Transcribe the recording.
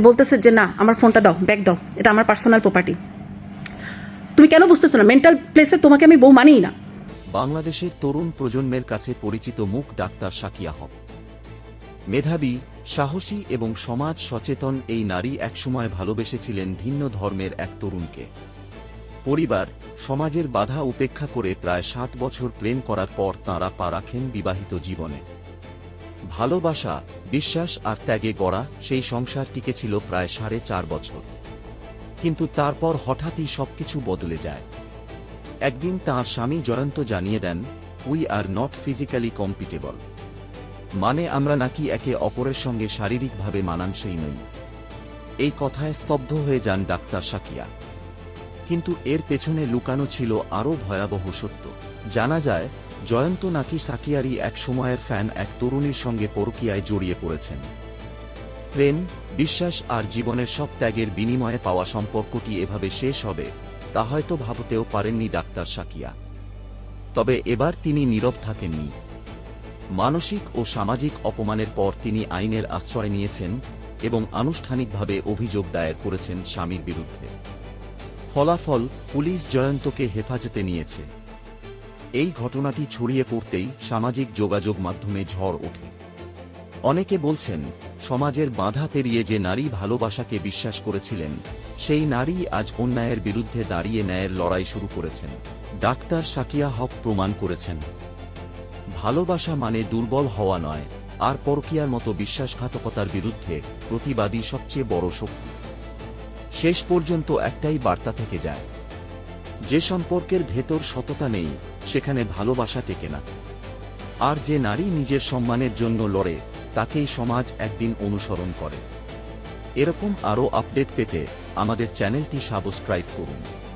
বলতেছে যে, না, আমার ফোনটা দাও, ব্যাগ দাও, এটা আমার পার্সোনাল প্রপার্টি। তুমি কেন বুঝতেছো না? মেন্টাল প্লেসে তোমাকে আমি বউ মানিই না। বাংলাদেশের তরুণ প্রজন্মের কাছে পরিচিত মুখ ডাক্তার সাকিয়া হক। মেধাবী, সাহসী এবং সমাজ সচেতন এই নারী একসময় ভালোবেসেছিলেন ভিন্ন ধর্মের এক তরুণকে। পরিবার, সমাজের বাধা উপেক্ষা করে প্রায় সাত বছর প্রেম করার পর তাঁরা পা রাখেন বিবাহিত জীবনে। ভালোবাসা, বিশ্বাস আর ত্যাগে গড়া সেই সংসার টিকেছিল প্রায় সাড়ে চার বছর। কিন্তু তারপর হঠাৎই সবকিছু বদলে যায়। একদিন তাঁর স্বামী জয়ন্ত জানিয়ে দেন we are not physically compatible মানে আমরা নাকি একে অপরের সঙ্গে শারীরিকভাবে মানানসই নই। এই কথায় স্তব্ধ হয়ে যান ডাক্তার সাকিয়া। কিন্তু এর পেছনে লুকানো ছিল আরও ভয়াবহ সত্য। জানা যায় জয়ন্ত নাকি সাকিয়ারি এক সময়ের ফ্যান এক তরুণীর সঙ্গে পরকিয়ায় জড়িয়ে পড়েছেন। প্রেম, বিশ্বাস আর জীবনের সব ত্যাগের বিনিময়ে পাওয়া সম্পর্কটি এভাবে শেষ হবে, তা হয়তো ভাবতেও পারেননি ডাক্তার সাকিয়া। তবে এবার তিনি নীরব থাকেননি। মানসিক ও সামাজিক অপমানের পর তিনি আইনের আশ্রয় নিয়েছেন এবং আনুষ্ঠানিকভাবে অভিযোগ দায়ের করেছেন স্বামীর বিরুদ্ধে। ফলাফল পুলিশ জয়ন্তকে হেফাজতে নিয়েছে। এই ঘটনাটি ছড়িয়ে পড়তেই সামাজিক যোগাযোগ মাধ্যমে ঝড় ওঠে। অনেকে বলছেন, সমাজের বাধা পেরিয়ে যে নারী ভালোবাসাকে বিশ্বাস করেছিলেন, সেই নারী আজ অন্যায়ের বিরুদ্ধে দাঁড়িয়ে ন্যায়ের লড়াই শুরু করেছেন। ডাক্তার সাকিয়া হক প্রমাণ করেছেন। ভালোবাসা মানে দুর্বল হওয়া নয়, আর পরকিয়ার মতো বিশ্বাসঘাতকতার বিরুদ্ধে প্রতিবাদী সবচেয়ে বড় শক্তি। শেষ পর্যন্ত একটাই বার্তা থেকে যায় যে সম্পর্কের ভেতর সততা নেই, সেখানে ভালোবাসা টেকে না। আর যে নারী নিজের সম্মানের জন্য লড়ে, তাকেই সমাজ একদিন অনুসরণ করে। এরকম আরও আপডেট পেতে আমাদের চ্যানেলটি সাবস্ক্রাইব করুন।